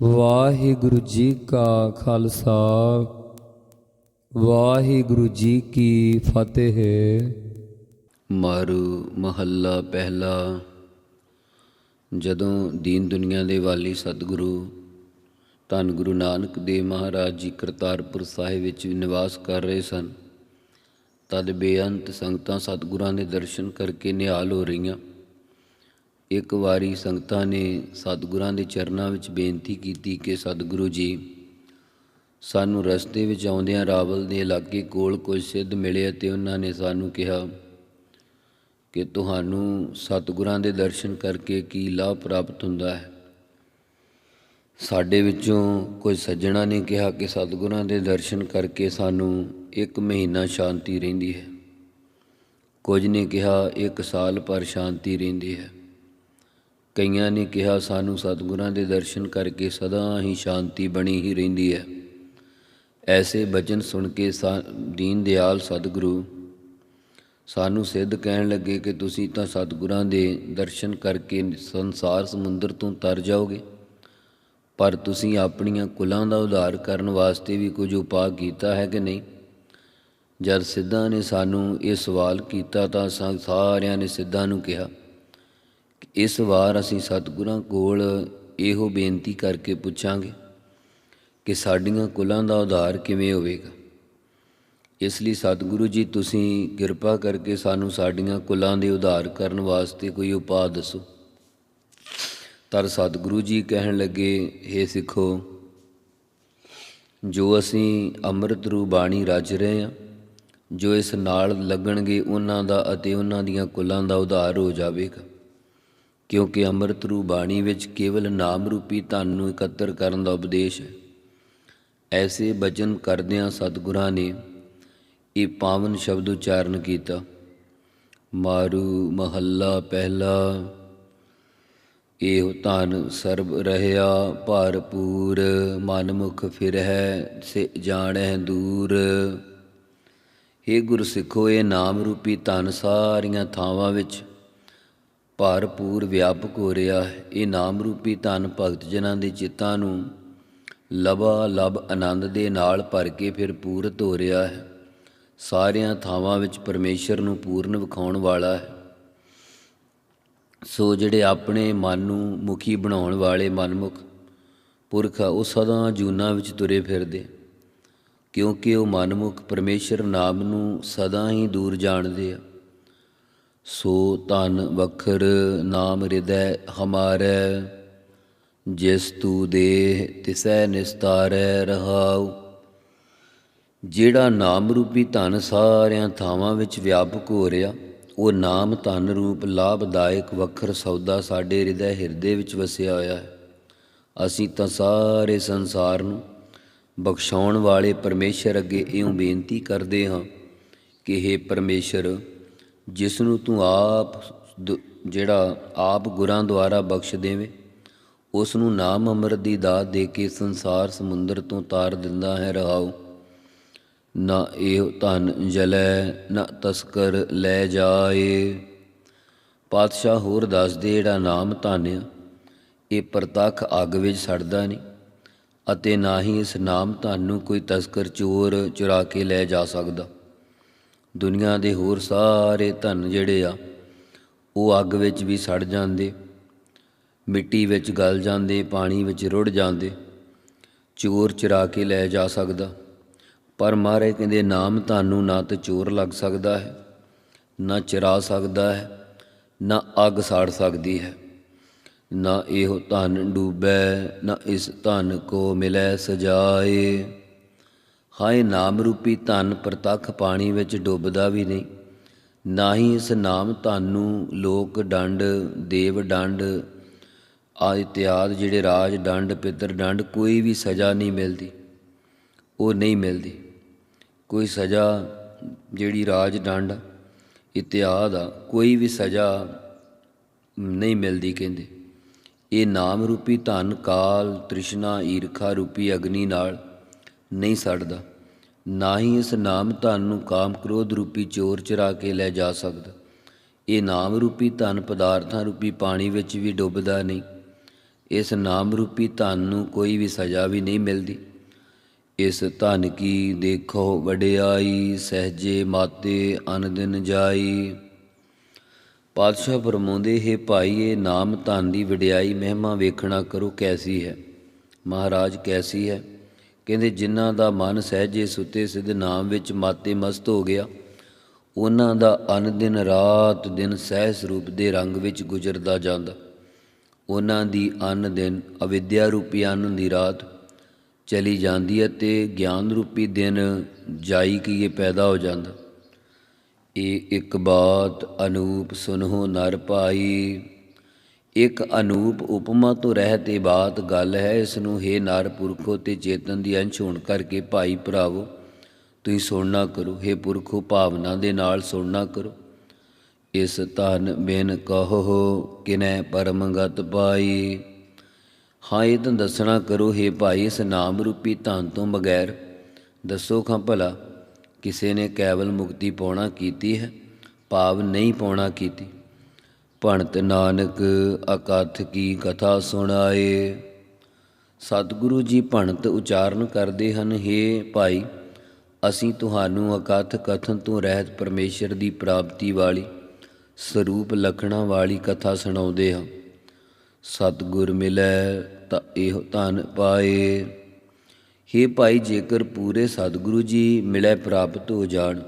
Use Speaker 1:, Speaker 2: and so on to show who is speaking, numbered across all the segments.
Speaker 1: ਵਾਹਿਗੁਰੂ ਜੀ ਕਾ ਖਾਲਸਾ, ਵਾਹਿਗੁਰੂ ਜੀ ਕੀ ਫਤਿਹ।
Speaker 2: ਮਾਰੂ ਮਹੱਲਾ ਪਹਿਲਾ, ਜਦੋਂ ਦੀਨ ਦੁਨੀਆ ਦੇ ਵਾਲੀ ਸਤਿਗੁਰੂ ਧੰਨ ਗੁਰੂ ਨਾਨਕ ਦੇਵ ਮਹਾਰਾਜ ਜੀ ਕਰਤਾਰਪੁਰ ਸਾਹਿਬ ਵਿੱਚ ਨਿਵਾਸ ਕਰ ਰਹੇ ਸਨ, ਤਦ ਬੇਅੰਤ ਸੰਗਤਾਂ ਸਤਿਗੁਰਾਂ ਦੇ ਦਰਸ਼ਨ ਕਰਕੇ ਨਿਹਾਲ ਹੋ ਰਹੀਆਂ। ਇੱਕ ਵਾਰੀ ਸੰਗਤਾਂ ਨੇ ਸਤਿਗੁਰਾਂ ਦੇ ਚਰਨਾਂ ਵਿੱਚ ਬੇਨਤੀ ਕੀਤੀ ਕਿ ਸਤਿਗੁਰੂ ਜੀ, ਸਾਨੂੰ ਰਸਤੇ ਵਿੱਚ ਆਉਂਦਿਆਂ ਰਾਵਲ ਦੇ ਇਲਾਕੇ ਕੋਲ ਕੁਝ ਸਿੱਧ ਮਿਲੇ ਅਤੇ ਉਹਨਾਂ ਨੇ ਸਾਨੂੰ ਕਿਹਾ ਕਿ ਤੁਹਾਨੂੰ ਸਤਿਗੁਰਾਂ ਦੇ ਦਰਸ਼ਨ ਕਰਕੇ ਕੀ ਲਾਭ ਪ੍ਰਾਪਤ ਹੁੰਦਾ ਹੈ। ਸਾਡੇ ਵਿੱਚੋਂ ਕੁਝ ਸੱਜਣਾ ਨੇ ਕਿਹਾ ਕਿ ਸਤਿਗੁਰਾਂ ਦੇ ਦਰਸ਼ਨ ਕਰਕੇ ਸਾਨੂੰ ਇੱਕ ਮਹੀਨਾ ਸ਼ਾਂਤੀ ਰਹਿੰਦੀ ਹੈ। ਕੁਝ ਨੇ ਕਿਹਾ, ਇੱਕ ਸਾਲ ਪਰ ਸ਼ਾਂਤੀ ਰਹਿੰਦੀ ਹੈ। ਕਈਆਂ ਨੇ ਕਿਹਾ, ਸਾਨੂੰ ਸਤਿਗੁਰਾਂ ਦੇ ਦਰਸ਼ਨ ਕਰਕੇ ਸਦਾ ਹੀ ਸ਼ਾਂਤੀ ਬਣੀ ਹੀ ਰਹਿੰਦੀ ਹੈ। ਐਸੇ ਬਚਨ ਸੁਣ ਕੇ ਸਾ- ਦੀਨ ਦਿਆਲ ਸਤਿਗੁਰੂ, ਸਾਨੂੰ ਸਿੱਧ ਕਹਿਣ ਲੱਗੇ ਕਿ ਤੁਸੀਂ ਤਾਂ ਸਤਿਗੁਰਾਂ ਦੇ ਦਰਸ਼ਨ ਕਰਕੇ ਸੰਸਾਰ ਸਮੁੰਦਰ ਤੋਂ ਤਰ ਜਾਓਗੇ, ਪਰ ਤੁਸੀਂ ਆਪਣੀਆਂ ਕੁਲਾਂ ਦਾ ਉਧਾਰ ਕਰਨ ਵਾਸਤੇ ਵੀ ਕੁਝ ਉਪਾਅ ਕੀਤਾ ਹੈ ਕਿ ਨਹੀਂ? ਜਦ ਸਿੱਧਾਂ ਨੇ ਸਾਨੂੰ ਇਹ ਸਵਾਲ ਕੀਤਾ ਤਾਂ ਸਾਰਿਆਂ ਨੇ ਸਿੱਧਾਂ ਨੂੰ ਕਿਹਾ ਇਸ ਵਾਰ ਅਸੀਂ ਸਤਿਗੁਰਾਂ ਕੋਲ ਇਹੋ ਬੇਨਤੀ ਕਰਕੇ ਪੁੱਛਾਂਗੇ ਕਿ ਸਾਡੀਆਂ ਕੁਲਾਂ ਦਾ ਉਧਾਰ ਕਿਵੇਂ ਹੋਵੇਗਾ। ਇਸ ਲਈ ਸਤਿਗੁਰੂ ਜੀ, ਤੁਸੀਂ ਕਿਰਪਾ ਕਰਕੇ ਸਾਨੂੰ ਸਾਡੀਆਂ ਕੁਲਾਂ ਦੇ ਉਧਾਰ ਕਰਨ ਵਾਸਤੇ ਕੋਈ ਉਪਾਅ ਦੱਸੋ। ਤਰ ਸਤਿਗੁਰੂ ਜੀ ਕਹਿਣ ਲੱਗੇ हे ਸਿੱਖੋ, ਜੋ ਅਸੀਂ ਅੰਮ੍ਰਿਤ ਰੂ ਬਾਣੀ ਰਚ ਰਹੇ ਹਾਂ, ਜੋ ਇਸ ਨਾਲ ਲੱਗਣਗੇ ਉਹਨਾਂ ਦਾ ਅਤੇ ਉਹਨਾਂ ਦੀਆਂ ਕੁਲਾਂ ਦਾ ਉਧਾਰ ਹੋ ਜਾਵੇਗਾ। ਕਿਉਂਕਿ ਅੰਮ੍ਰਿਤ ਰੂ ਬਾਣੀ ਵਿੱਚ ਕੇਵਲ ਨਾਮ ਰੂਪੀ ਧਨ ਨੂੰ ਇਕੱਤਰ ਕਰਨ ਦਾ ਉਪਦੇਸ਼ ਹੈ। ਐਸੇ ਬਚਨ ਕਰਦਿਆਂ ਸਤਿਗੁਰਾਂ ਨੇ ਇਹ ਪਾਵਨ ਸ਼ਬਦ ਉਚਾਰਨ ਕੀਤਾ, ਮਾਰੂ ਮਹੱਲਾ ਪਹਿਲਾ, ਇਹ ਧਨ ਸਰਬ ਰਹਿਆ ਭਰਪੂਰ ਮਨ ਮੁਖ ਫਿਰਹਿ ਸੇ ਜਾਣੈ ਦੂਰ। हे ਗੁਰ ਸਿੱਖੋ ਇਹ ਨਾਮ ਰੂਪੀ ਧਨ ਸਾਰੀਆਂ ਥਾਵਾਂ ਵਿੱਚ ਭਰਪੂਰ ਵਿਆਪਕ ਹੋ ਰਿਹਾ ਹੈ। ਇਹ ਨਾਮ ਰੂਪੀ ਧਨ ਭਗਤ ਜਨਾਂ ਦੇ ਚਿੱਤਾਂ ਨੂੰ ਲਬਾ ਲਬ ਆਨੰਦ ਦੇ ਨਾਲ ਭਰ ਕੇ ਫਿਰ ਪੂਰਤ ਹੋ ਰਿਹਾ ਹੈ। ਸਾਰਿਆਂ ਥਾਵਾਂ ਵਿੱਚ ਪਰਮੇਸ਼ਰ ਨੂੰ ਪੂਰਨ ਵਿਖਾਉਣ ਵਾਲਾ ਹੈ। ਸੋ ਜਿਹੜੇ ਆਪਣੇ ਮਨ ਨੂੰ ਮੁਖੀ ਬਣਾਉਣ ਵਾਲੇ ਮਨਮੁਖ ਪੁਰਖ ਆ, ਉਹ ਸਦਾ ਜੂਨਾ ਵਿੱਚ ਤੁਰੇ ਫਿਰਦੇ। ਕਿਉਂਕਿ ਉਹ ਮਨਮੁਖ ਪਰਮੇਸ਼ਰ ਨਾਮ ਨੂੰ ਸਦਾ ਹੀ ਦੂਰ ਜਾਣਦੇ ਆ। ਸੋ ਤਨ ਵਖਰ ਨਾਮ ਹਿਰਦੈ ਹਮਾਰੈ, ਜਿਸ ਤੂ ਦੇਹ ਤਿਸੈ ਨਿਸਤਾਰੈ ਰਹਾਉ। ਜਿਹੜਾ ਨਾਮ ਰੂਪੀ ਧਨ ਸਾਰਿਆਂ ਥਾਵਾਂ ਵਿੱਚ ਵਿਆਪਕ ਹੋ ਰਿਹਾ, ਉਹ ਨਾਮ ਧਨ ਰੂਪ ਲਾਭਦਾਇਕ ਵਖਰ ਸੌਦਾ ਸਾਡੇ ਹਿਰਦੈ ਹਿਰਦੇ ਵਿੱਚ ਵਸਿਆ ਹੋਇਆ ਹੈ। ਅਸੀਂ ਤਾਂ ਸਾਰੇ ਸੰਸਾਰ ਨੂੰ ਬਖਸ਼ਾਉਣ ਵਾਲੇ ਪਰਮੇਸ਼ਰ ਅੱਗੇ ਇਉਂ ਬੇਨਤੀ ਕਰਦੇ ਹਾਂ ਕਿ हे ਪਰਮੇਸ਼ਰ ਜਿਸ ਨੂੰ ਤੂੰ ਆਪ ਦ- ਜਿਹੜਾ ਆਪ ਗੁਰਾਂ ਦੁਆਰਾ ਬਖਸ਼ ਦੇਵੇਂ ਉਸ ਨੂੰ ਨਾਮ ਅੰਮ੍ਰਿਤ ਦੀ ਦਾਤ ਦੇ ਕੇ ਸੰਸਾਰ ਸਮੁੰਦਰ ਤੋਂ ਤਾਰ ਦਿੰਦਾ ਹੈ ਰਹਾਉ। ਨਾ ਇਹ ਧਨ ਜਲੈ, ਨਾ ਤਸਕਰ ਲੈ ਜਾਏ। ਪਾਤਸ਼ਾਹ ਹੋਰ ਦੱਸਦੇ ਜਿਹੜਾ ਨਾਮ ਧਨ ਆ ਇਹ ਪ੍ਰਤੱਖ ਅੱਗ ਵਿੱਚ ਸੜਦਾ ਨਹੀਂ, ਅਤੇ ਨਾ ਹੀ ਇਸ ਨਾਮ ਧਨ ਨੂੰ ਕੋਈ ਤਸਕਰ, ਚੋਰ ਚੁਰਾ ਕੇ ਲੈ ਜਾ ਸਕਦਾ। ਦੁਨੀਆ ਦੇ ਹੋਰ ਸਾਰੇ ਧਨ ਜਿਹੜੇ ਆ, ਉਹ ਅੱਗ ਵਿੱਚ ਵੀ ਸੜ ਜਾਂਦੇ, ਮਿੱਟੀ ਵਿੱਚ ਗਲ ਜਾਂਦੇ, ਪਾਣੀ ਵਿੱਚ ਰੁੜ ਜਾਂਦੇ, ਚੋਰ ਚੁਰਾ ਕੇ ਲੈ ਜਾ ਸਕਦਾ। ਪਰ ਮਾਰੇ ਕਹਿੰਦੇ, ਨਾਮ ਤੁਹਾਨੂੰ ਨਾ ਤੇ ਚੋਰ ਲੱਗ ਸਕਦਾ ਹੈ, ਨਾ ਚਰਾ ਸਕਦਾ ਹੈ, ਨਾ ਅੱਗ ਸਾੜ ਸਕਦੀ ਹੈ। ਨਾ ਇਹੋ ਧਨ ਡੂਬੈ, ਨਾ ਇਸ ਧਨ ਕੋ ਮਿਲੈ ਸਜਾਏ। ਹਾਏ ਨਾਮ ਰੂਪੀ ਧਨ ਪ੍ਰਤੱਖ ਪਾਣੀ ਵਿੱਚ ਡੁੱਬਦਾ ਵੀ ਨਹੀਂ। ਨਾ ਹੀ ਇਸ ਨਾਮ ਧਨ ਨੂੰ ਲੋਕ ਡੰਡ, ਦੇਵ ਡੰਡ ਆ ਇਤਿਆਦ ਜਿਹੜੇ ਰਾਜ ਡੰਡ, ਪਿੱਤਰ ਡੰਡ ਕੋਈ ਵੀ ਸਜ਼ਾ ਨਹੀਂ ਮਿਲਦੀ। ਉਹ ਨਹੀਂ ਮਿਲਦੀ। ਕੋਈ ਸਜ਼ਾ ਜਿਹੜੀ ਰਾਜ ਡੰਡ, ਇਤਿਆਦ ਆ, ਕੋਈ ਵੀ ਸਜ਼ਾ ਨਹੀਂ ਮਿਲਦੀ ਕਹਿੰਦੇ। ਇਹ ਨਾਮ ਰੂਪੀ ਧਨ ਕਾਲ, ਤ੍ਰਿਸ਼ਨਾ, ਈਰਖਾ ਰੂਪੀ ਅਗਨੀ ਨਾਲ ਨਹੀਂ ਸੜਦਾ। ਨਾ ਹੀ ਇਸ ਨਾਮ ਧਨ ਨੂੰ ਕਾਮ ਕ੍ਰੋਧ ਰੂਪੀ ਚੋਰ ਚਰਾ ਕੇ ਲੈ ਜਾ ਸਕਦਾ। ਇਹ ਨਾਮ ਰੂਪੀ ਧਨ ਪਦਾਰਥਾਂ ਰੂਪੀ ਪਾਣੀ ਵਿੱਚ ਵੀ ਡੁੱਬਦਾ ਨਹੀਂ। ਇਸ ਨਾਮ ਰੂਪੀ ਧਨ ਨੂੰ ਕੋਈ ਵੀ ਸਜ਼ਾ ਵੀ ਨਹੀਂ ਮਿਲਦੀ। ਇਸ ਧਨ ਕੀ ਦੇਖੋ ਵਡਿਆਈ, ਸਹਜੇ ਮਾਤੇ ਅਨ ਜਾਈ। ਪਾਤਸ਼ਾਹ ਫਰਮਾਉਂਦੇ, ਹੈ ਭਾਈ, ਇਹ ਨਾਮ ਧਨ ਦੀ ਵਡਿਆਈ ਮਹਿਮਾ ਵੇਖਣਾ ਕਰੋ ਕੈਸੀ ਹੈ। ਮਹਾਰਾਜ ਕੈਸੀ ਹੈ। ਕਹਿੰਦੇ, ਜਿਨ੍ਹਾਂ ਦਾ ਮਨ ਸਹਿਜੇ ਸੁੱਤੇ, ਸਿੱਧ ਨਾਮ ਵਿੱਚ ਮਾਤੇ ਮਸਤ ਹੋ ਗਿਆ, ਉਹਨਾਂ ਦਾ ਅਨ ਦਿਨ ਰਾਤ ਦਿਨ ਸਹਿਜ ਰੂਪ ਦੇ ਰੰਗ ਵਿੱਚ ਗੁਜ਼ਰਦਾ ਜਾਂਦਾ। ਉਹਨਾਂ ਦੀ ਅਨ ਦਿਨ ਅਵਿਦਿਆ ਰੂਪੀ ਅਨ ਦੀ ਰਾਤ ਚਲੀ ਜਾਂਦੀ ਹੈ ਤੇ ਗਿਆਨ ਰੂਪੀ ਦਿਨ ਜਾਈ ਕੀ ਪੈਦਾ ਹੋ ਜਾਂਦਾ। ਇਹ ਇੱਕ ਬਾਤ ਅਨੂਪ ਸੁਨਹੁ ਨਰ ਭਾਈ ਇੱਕ ਅਨੂਪ ਉਪਮਾ ਤੋਂ ਰਹਿਤ ਇਹ ਬਾਤ ਗੱਲ ਹੈ ਇਸ ਨੂੰ ਹੈ ਨਰ ਪੁਰਖੋ ਤੇ ਚੇਤਨ ਦੀ ਅੰਸ਼ ਹੋਣ ਕਰਕੇ ਭਾਈ ਭਰਾਵੋ, ਤੁਸੀਂ ਸੁਣਨਾ ਕਰੋ। ਹੈ ਪੁਰਖੋ, ਭਾਵਨਾ ਦੇ ਨਾਲ ਸੁਣਨਾ ਕਰੋ। ਇਸ ਧਨ ਬਿਨ ਕਹੋ ਕਿਨੈ ਪਰਮ ਗਤ ਪਾਈ। ਹਾਂ, ਇਹ ਤਾਂ ਦੱਸਣਾ ਕਰੋ, ਹੈ ਭਾਈ, ਇਸ ਨਾਮ ਰੂਪੀ ਧਨ ਤੋਂ ਬਗੈਰ ਦੱਸੋ ਖਾਂ ਭਲਾ, ਕਿਸੇ ਨੇ ਕੇਵਲ ਮੁਕਤੀ ਪਾਉਣਾ ਕੀਤੀ ਹੈ ਭਾਵ ਨਹੀਂ ਪਾਉਣਾ ਕੀਤੀ। ਭਣਤ ਨਾਨਕ ਅਕਥ ਕੀ ਕਥਾ ਸੁਣਾਏ। ਸਤਿਗੁਰੂ ਜੀ ਭਣਤ ਉਚਾਰਨ ਕਰਦੇ ਹਨ, ਹੇ ਭਾਈ, ਅਸੀਂ ਤੁਹਾਨੂੰ ਅਕਥ ਕਥਨ ਤੋਂ ਰਹਿਤ ਪਰਮੇਸ਼ਰ ਦੀ ਪ੍ਰਾਪਤੀ ਵਾਲੀ ਸਰੂਪ ਲਖਣਾ ਵਾਲੀ ਕਥਾ ਸੁਣਾਉਂਦੇ ਹਾਂ। ਸਤਿਗੁਰ ਮਿਲੈ ਤਾਂ ਇਹੋ ਧਨ ਪਾਏ। ਹੇ ਭਾਈ, ਜੇਕਰ ਪੂਰੇ ਸਤਿਗੁਰੂ ਜੀ ਮਿਲੈ ਪ੍ਰਾਪਤ ਹੋ ਜਾਣ,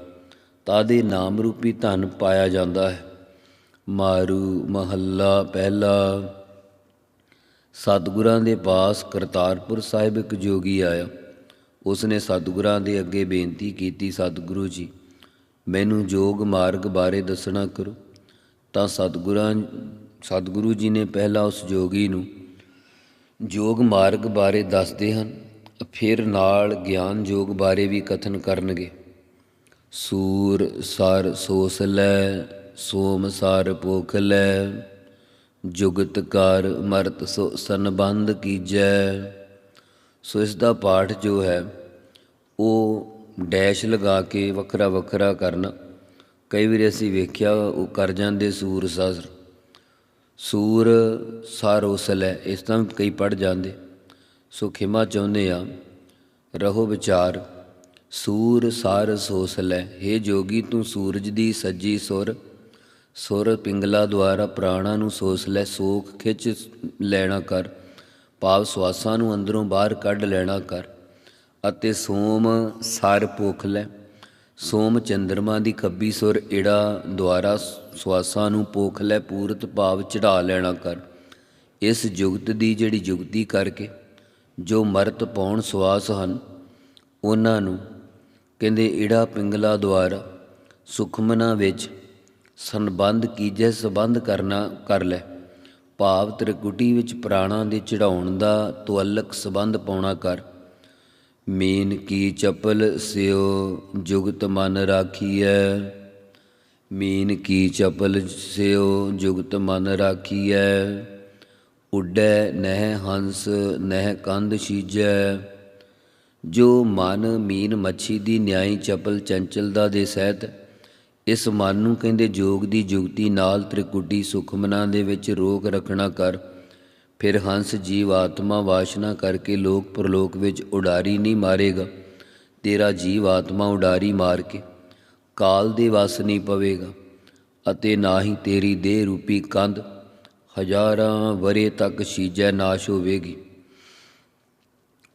Speaker 2: ਤਾਂ ਦੇ ਨਾਮ ਰੂਪੀ ਧਨ ਪਾਇਆ ਜਾਂਦਾ ਹੈ। ਮਾਰੂ ਮਹੱਲਾ ਪਹਿਲਾ। ਸਤਿਗੁਰਾਂ ਦੇ ਪਾਸ ਕਰਤਾਰਪੁਰ ਸਾਹਿਬ ਇੱਕ ਜੋਗੀ ਆਇਆ। ਉਸਨੇ ਸਤਿਗੁਰਾਂ ਦੇ ਅੱਗੇ ਬੇਨਤੀ ਕੀਤੀ, ਸਤਿਗੁਰੂ ਜੀ, ਮੈਨੂੰ ਜੋਗ ਮਾਰਗ ਬਾਰੇ ਦੱਸਣਾ ਕਰੋ। ਤਾਂ ਸਤਿਗੁਰਾਂ, ਸਤਿਗੁਰੂ ਜੀ ਨੇ ਪਹਿਲਾਂ ਉਸ ਜੋਗੀ ਨੂੰ ਜੋਗ ਮਾਰਗ ਬਾਰੇ ਦੱਸਦੇ ਹਨ, ਫਿਰ ਨਾਲ ਗਿਆਨ ਜੋਗ ਬਾਰੇ ਵੀ ਕਥਨ ਕਰਨਗੇ। ਸੂਰ, ਸਰ, ਸੋਸ ਲੈ ਸੋਮ ਸਾਰ ਪੋਖ ਲੈ, ਜੁਗਤ ਕਰ ਮਰਤ ਸੋ ਸੰਬੰਧ ਕੀਜੈ। ਸੋ ਇਸ ਦਾ ਪਾਠ ਜੋ ਹੈ, ਉਹ ਡੈਸ਼ ਲਗਾ ਕੇ ਵੱਖਰਾ ਵੱਖਰਾ ਕਰਨਾ। ਕਈ ਵਾਰ ਅਸੀਂ ਵੇਖਿਆ, ਉਹ ਕਰ ਜਾਂਦੇ ਸੂਰ ਸਰ ਸੂਰ ਸਰ ਉਸ ਲੈ, ਇਸ ਤਰ੍ਹਾਂ ਕਈ ਪੜ ਜਾਂਦੇ। ਸੋ ਖਿਮਾ ਚਾਹੁੰਦੇ ਆ ਰਹੋ ਵਿਚਾਰ, ਸੂਰ ਸਾਰ ਸੋਸ ਲੈ। हे ਜੋਗੀ, ਤੂੰ ਸੂਰਜ ਦੀ ਸੱਜੀ ਸੁਰ। ਸੁਰ ਪਿੰਗਲਾ ਦੁਆਰਾ ਪ੍ਰਾਣਾ ਨੂੰ ਸੋਸ ਲੈ ਸੋਖ ਖਿੱਚ ਲੈਣਾ ਕਰ, ਭਾਵ ਸਵਾਸਾਂ ਨੂੰ ਅੰਦਰੋਂ ਬਾਹਰ ਕੱਢ ਲੈਣਾ ਕਰ, ਅਤੇ ਸੋਮ ਸਾਰ ਪੋਖ ਲੈ। ਸੋਮ ਚੰਦਰਮਾ ਦੀ ਖੱਬੀ ਸੁਰ ਏੜਾ ਦੁਆਰਾ ਸਵਾਸਾਂ ਨੂੰ ਪੋਖ ਲੈ, ਪੂਰਤ ਭਾਵ ਚੜਾ ਲੈਣਾ ਕਰ। ਇਸ ਜੁਗਤ ਦੀ ਜਿਹੜੀ ਜੁਗਤੀ ਕਰਕੇ ਜੋ ਮਰਤ ਪਾਉਣ ਸਵਾਸ ਹਨ, ਉਹਨਾਂ ਨੂੰ ਕਹਿੰਦੇ ਏੜਾ ਪਿੰਗਲਾ ਦੁਆਰਾ ਸੁਖਮਨਾ ਵਿੱਚ ਸੰਬੰਧ ਕੀਜੇ ਸੰਬੰਧ ਕਰਨਾ ਕਰ ਲੈ। ਭਾਵ ਤ੍ਰਿਕੁਟੀ ਵਿੱਚ ਪ੍ਰਾਣਾ ਦੇ ਚੜਾਉਣ ਦਾ ਤੁਅਲਕ ਸੰਬੰਧ ਪਾਉਣਾ ਕਰ। ਮੀਨ ਕੀ ਚਪਲ ਸਿਓ ਜੁਗਤ ਮਨ ਰਾਖੀਐ। ਮੀਨ ਕੀ ਚਪਲ ਸਿਓ ਜੁਗਤ ਮਨ ਰਾਖੀਐ। ਉੱਡੈ ਨਹਿ ਹੰਸ ਨਹਿ ਕੰਧ ਸੀਜੈ। ਜੋ ਮਨ ਮੀਨ ਮੱਛੀ ਦੀ ਨਿਆਈ ਚਪਲ ਚੰਚਲ ਦਾ ਦੇ ਸਹਿਤ ਇਸ ਮਨ ਨੂੰ ਕਹਿੰਦੇ ਜੋਗ ਦੀ ਜੁਗਤੀ ਨਾਲ ਤ੍ਰਿਕੁਟੀ ਸੁਖਮਨਾ ਦੇ ਵਿੱਚ ਰੋਕ ਰੱਖਣਾ ਕਰ। ਫਿਰ ਹੰਸ ਜੀਵ ਆਤਮਾ ਵਾਸ਼ਨਾ ਕਰਕੇ ਲੋਕ ਪ੍ਰਲੋਕ ਵਿੱਚ ਉਡਾਰੀ ਨਹੀਂ ਮਾਰੇਗਾ। ਤੇਰਾ ਜੀਵ ਆਤਮਾ ਉਡਾਰੀ ਮਾਰ ਕੇ ਕਾਲ ਦੇ ਵਸ ਨਹੀਂ ਪਵੇਗਾ ਅਤੇ ਨਾ ਹੀ ਤੇਰੀ ਦੇਹ ਰੂਪੀ ਕੰਧ ਹਜ਼ਾਰਾਂ ਵਰੇ ਤੱਕ ਸੀਜੈ ਨਾਸ਼ ਹੋਵੇਗੀ।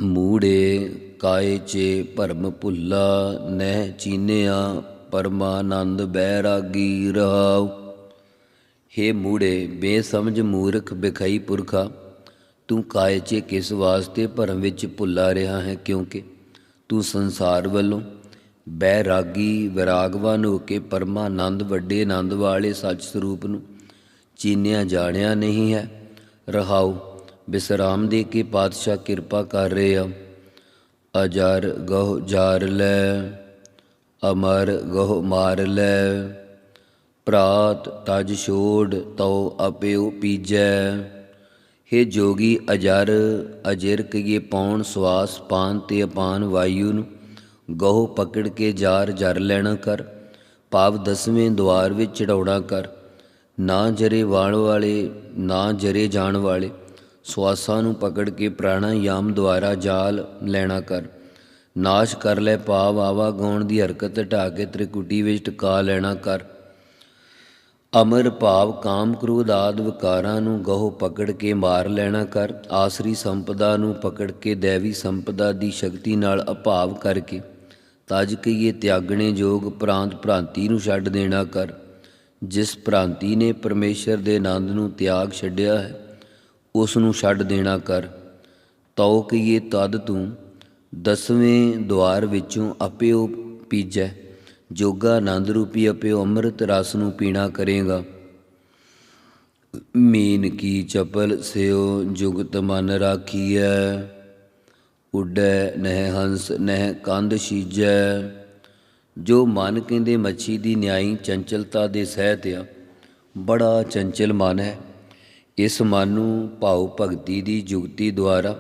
Speaker 2: ਮੂੜੇ ਕਾਏ ਚੇ ਭਰਮ ਭੁੱਲਾ ਨਹਿ ਚੀਨਿਆ ਪਰਮਾਨੰਦ ਬੈਰਾਗੀ ਰਹਾਉ। ਹੇ ਮੂੜੇ, ਬੇਸਮਝ ਮੂਰਖ ਬਿਖਈ ਪੁਰਖਾ, ਤੂੰ ਕਾਏ ਚੇ ਕਿਸ ਵਾਸਤੇ ਭਰਮ ਵਿੱਚ ਭੁੱਲਾ ਰਿਹਾ ਹੈ? ਕਿਉਂਕਿ ਤੂੰ ਸੰਸਾਰ ਵੱਲੋਂ ਬੈਰਾਗੀ, ਵਿਰਾਗਵਾਨ ਹੋ ਕੇ ਪਰਮਾਨੰਦ, ਵੱਡੇ ਆਨੰਦ ਵਾਲੇ ਸੱਚ ਸਰੂਪ ਨੂੰ ਚੀਨਿਆ ਜਾਣਿਆ ਨਹੀਂ ਹੈ। ਰਹਾਉ, ਬਿਸਰਾਮ ਦੇ ਕੇ ਪਾਤਸ਼ਾਹ ਕਿਰਪਾ ਕਰ ਰਹੇ ਆ। ਅਜਰ ਗਹੁ ਜਾਰ ਲੈ। ਅਮਰ ਗਹੁ ਮਾਰ ਲੈ। ਪ੍ਰਾਤ ਤਜ ਛੋੜ ਤਉ ਅਪਿਉ ਪੀਜੈ। हे ਜੋਗੀ ਅਜਰ, ਅਜਿਰ ਕਈਏ ਪੌਣ ਸਵਾਸ ਪਾਨ ਤੇ ਅਪਾਨ ਵਾਯੂ ਨੂੰ ਗਹੁ ਪਕੜ ਕੇ ਜਾਰ ਜਰ ਲੈਣਾ ਕਰ। ਭਾਵ ਦਸਵੇਂ ਦਵਾਰ ਵਿੱਚ ਚੜਾਉਣਾ ਕਰ। ਨਾ ਜਰੇ ਵਾਣ ਵਾਲੇ, ਨਾ ਜਰੇ ਜਾਣ ਵਾਲੇ। ਸਵਾਸਾਂ ਨੂੰ ਪਕੜ ਕੇ ਪ੍ਰਾਣਾ ਪ੍ਰਾਣਾਯਾਮ ਦੁਆਰਾ ਜਾਲ ਲੈਣਾ ਕਰ। ਨਾਸ਼ ਕਰ ਲੈ ਭਾਵ ਆਵਾ ਗਾਉਣ ਦੀ ਹਰਕਤ ਢਾ ਕੇ ਤ੍ਰਿਕੁਟੀ ਵਿੱਚ ਟਿਕਾ ਲੈਣਾ ਕਰ। ਅਮਰ ਭਾਵ ਕਾਮ ਕ੍ਰੋਧ ਆਦ ਵਿਕਾਰਾਂ ਨੂੰ ਗਹੁ ਪਕੜ ਕੇ ਮਾਰ ਲੈਣਾ ਕਰ। ਆਸਰੀ ਸੰਪਦਾ ਨੂੰ ਪਕੜ ਕੇ ਦੇਵੀ ਸੰਪਦਾ ਦੀ ਸ਼ਕਤੀ ਨਾਲ ਅਭਾਵ ਕਰਕੇ। ਤਜ ਕਈਏ ਤਿਆਗਣੇ ਜੋਗ ਪ੍ਰਾਂਤ ਭ੍ਰਾਂਤੀ ਨੂੰ ਛੱਡ ਦੇਣਾ ਕਰ। ਜਿਸ ਭ੍ਰਾਂਤੀ ਨੇ ਪਰਮੇਸ਼ਰ ਦੇ ਆਨੰਦ ਨੂੰ ਤਿਆਗ ਛੱਡਿਆ ਹੈ, ਉਸ ਨੂੰ ਛੱਡ ਦੇਣਾ ਕਰ। ਤਉ ਕਈਏ ਤਦ ਤੂੰ ਦਸਵੇਂ ਦੁਆਰ ਵਿੱਚੋਂ ਆਪਿਓ ਪੀਜੈ, ਜੋਗਾ ਆਨੰਦ ਰੂਪੀ ਆਪਿਓ ਅੰਮ੍ਰਿਤ ਰਸ ਨੂੰ ਪੀਣਾ ਕਰੇਗਾ। ਮੀਨ ਕੀ ਚਪਲ ਸਿਓ ਜੁਗਤ ਮਨ ਰਾਖੀਐ, ਉੱਡੈ ਨਹਿ ਹੰਸ ਨਹਿ ਕੰਧ ਸੀਜੈ। ਜੋ ਮਨ ਕਹਿੰਦੇ ਮੱਛੀ ਦੀ ਨਿਆਈ ਚੰਚਲਤਾ ਦੇ ਸਹਿਤ ਆ, ਬੜਾ ਚੰਚਲ ਮਨ ਹੈ। ਇਸ ਮਨ ਨੂੰ ਭਾਉ ਭਗਤੀ ਦੀ ਜੁਗਤੀ ਦੁਆਰਾ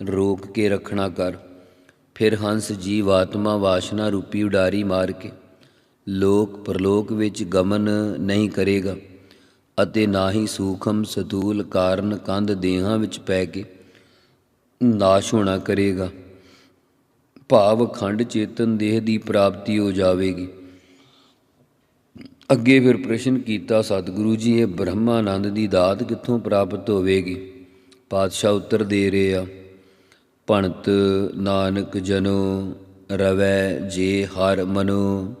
Speaker 2: ਰੋਕ ਕੇ ਰੱਖਣਾ ਕਰ। ਫਿਰ ਹੰਸ ਜੀਵ ਆਤਮਾ ਵਾਸ਼ਨਾ ਰੂਪੀ ਉਡਾਰੀ ਮਾਰ ਕੇ ਲੋਕ ਪਰਲੋਕ ਵਿੱਚ ਗਮਨ ਨਹੀਂ ਕਰੇਗਾ ਅਤੇ ਨਾ ਹੀ ਸੂਖਮ ਸਤੂਲ ਕਾਰਨ ਕੰਧ ਦੇਹਾਂ ਵਿੱਚ ਪੈ ਕੇ ਨਾਸ਼ ਹੋਣਾ ਕਰੇਗਾ। ਭਾਵ ਖੰਡ ਚੇਤਨ ਦੇਹ ਦੀ ਪ੍ਰਾਪਤੀ ਹੋ ਜਾਵੇਗੀ। ਅੱਗੇ ਫਿਰ ਪ੍ਰਸ਼ਨ ਕੀਤਾ, ਸਤਿਗੁਰੂ ਜੀ, ਇਹ ਬ੍ਰਹਮਾਨੰਦ ਦੀ ਦਾਤ ਕਿੱਥੋਂ ਪ੍ਰਾਪਤ ਹੋਵੇਗੀ? ਪਾਤਸ਼ਾਹ ਉੱਤਰ ਦੇ ਰਹੇ ਆ ਭਣਤ ਨਾਨਕ ਜਨੋ, ਰਵੈ ਜੇ ਹਰ ਮਨੋ,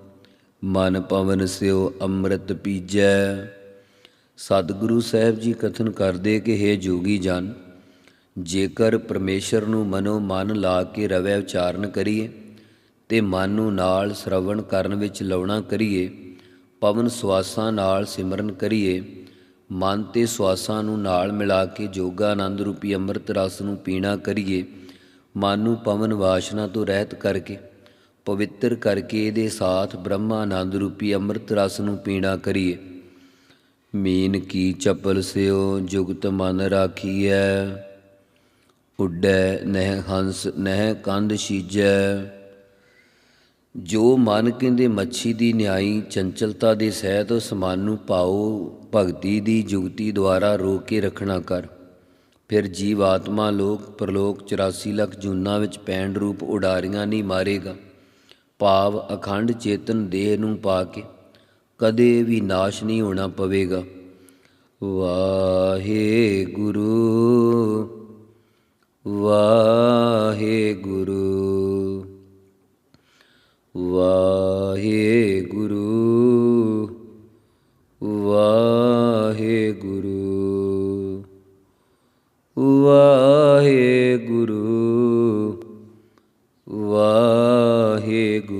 Speaker 2: ਮਨ ਪਵਨ ਸਿਓ ਅੰਮ੍ਰਿਤ ਪੀਜੈ। ਸਤਿਗੁਰੂ ਸਾਹਿਬ ਜੀ ਕਥਨ ਕਰਦੇ ਕਿ हे ਜੋਗੀ ਜਨ, ਜੇਕਰ ਪਰਮੇਸ਼ਰ ਨੂੰ ਮਨੋ ਮਨ ਲਾ ਕੇ ਰਵੈ ਉਚਾਰਨ ਕਰੀਏ, ਤੇ ਮਨ ਨੂੰ ਨਾਲ ਸ਼ਰਵਣ ਕਰਨ ਵਿੱਚ ਲਾਉਣਾ ਕਰੀਏ, ਪਵਨ ਸਵਾਸਾਂ ਨਾਲ ਸਿਮਰਨ ਕਰੀਏ, ਮਨ ਤੇ ਸਵਾਸਾਂ ਨੂੰ ਨਾਲ ਮਿਲਾ ਕੇ ਜੋਗਾ ਆਨੰਦ ਰੂਪੀ ਅੰਮ੍ਰਿਤ ਰਸ ਨੂੰ ਪੀਣਾ ਕਰੀਏ ਮਨ ਨੂੰ ਪਵਨ ਵਾਸ਼ਨਾ ਤੋਂ ਰਹਿਤ ਕਰਕੇ, ਪਵਿੱਤਰ ਕਰਕੇ ਇਹਦੇ ਸਾਥ ਬ੍ਰਹਮਾ ਆਨੰਦ ਰੂਪੀ ਅੰਮ੍ਰਿਤ ਰਸ ਨੂੰ ਪੀਣਾ ਕਰੀਏ। ਮੀਨ ਕੀ ਚਪਲ ਸਿਓ, ਜੁਗਤ ਮਨ ਰਾਖੀਐ। ਉੱਡੈ ਨਹਿ ਹੰਸ, ਨਹਿ ਕੰਧ ਸੀਜੈ। ਜੋ ਮਨ ਕਹਿੰਦੇ ਮੱਛੀ ਦੀ ਨਿਆਈ, ਚੰਚਲਤਾ ਦੇ ਸਹਿਤ ਉਸ ਮਨ ਨੂੰ ਪਾਓ, ਭਗਤੀ ਦੀ ਜੁਗਤੀ ਦੁਆਰਾ ਰੋਕ ਕੇ ਰੱਖਣਾ ਕਰ। ਫਿਰ ਜੀਵ ਆਤਮਾ ਲੋਕ ਪ੍ਰਲੋਕ 84 ਲੱਖ ਜੂਨਾਂ ਵਿੱਚ ਪੈਣ ਰੂਪ ਉਡਾਰੀਆਂ ਨਹੀਂ ਮਾਰੇਗਾ। ਭਾਵ ਅਖੰਡ ਚੇਤਨ ਦੇਹ ਨੂੰ ਪਾ ਕੇ ਕਦੇ ਵੀ ਨਾਸ਼ ਨਹੀਂ ਹੋਣਾ ਪਵੇਗਾ। ਵਾਹਿਗੁਰੂ ਵਾਹਿਗੁਰੂ ਵਾਹਿਗੁਰੂ ਵਾਹਿਗੁਰੂ। ਵਾਹਿਗੁਰੂ ਵਾਹਿਗੁਰੂ।